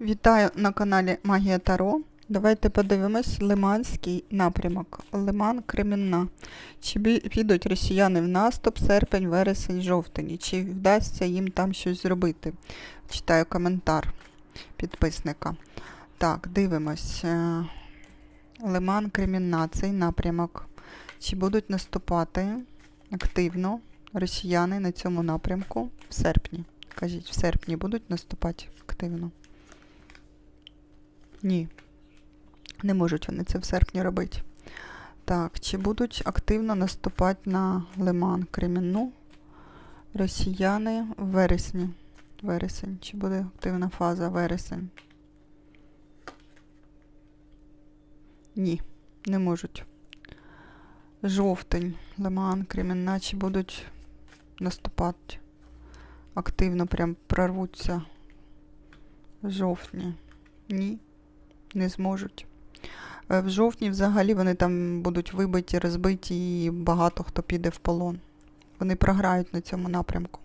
Вітаю на каналі Магія Таро. Давайте подивимось Лиманський напрямок. Лиман Кремінна. Чи підуть росіяни в наступ серпень, вересень, жовтень? Чи вдасться їм там щось зробити? Читаю коментар підписника. Так, дивимось. Е, Лиман Кремінна, цей напрямок. Чи будуть наступати активно росіяни на цьому напрямку в серпні? Кажіть, в серпні будуть наступати активно? Ні. Не можуть вони це в серпні робити. Так, чи будуть активно наступати на Лиман Кремінну росіяни в вересні? Вересень. Чи буде активна фаза вересень? Ні, не можуть. Жовтень, Лиман, Кремінна, чи будуть наступати активно, прям прорвуться жовтні? Ні, не зможуть. Е, В жовтні взагалі вони там будуть вибиті, розбиті і багато хто піде в полон. Вони програють на цьому напрямку.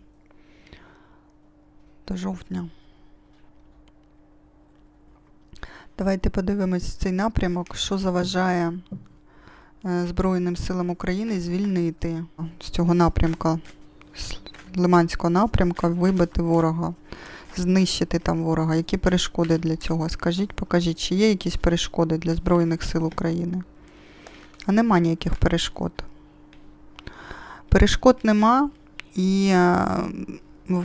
До жовтня. Давайте подивимось цей напрямок, що заважає е, Збройним силам України звільнити з цього напрямка, з Лиманського напрямка, вибити ворога, знищити там ворога. Які перешкоди для цього? Скажіть, покажіть, чи є якісь перешкоди для Збройних сил України? А нема ніяких перешкод. Перешкод нема, і е,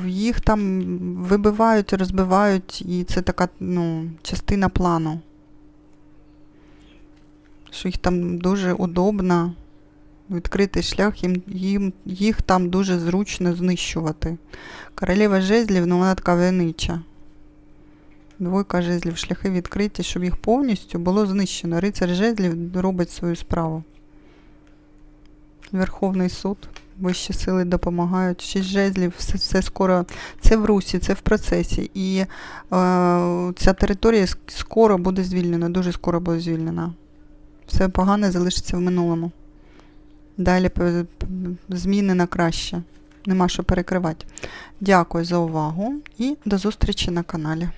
їх там вибивають, розбивають, і це така ну, частина плану. Що їх там дуже удобно, відкритий шлях, їм, їм, їх там дуже зручно знищувати. Королева жезлів, ну вона така винича. Двойка жезлів, шляхи відкриті, щоб їх повністю було знищено. Рицар жезлів робить свою справу. Верховний суд, вищі сили допомагають. Шість жезлів, все, все скоро. Це в Русі, це в процесі. І е, ця територія скоро буде звільнена, дуже скоро буде звільнена. Все погане залишиться в минулому. Далі зміни на краще. Нема що перекривати. Дякую за увагу і до зустрічі на каналі.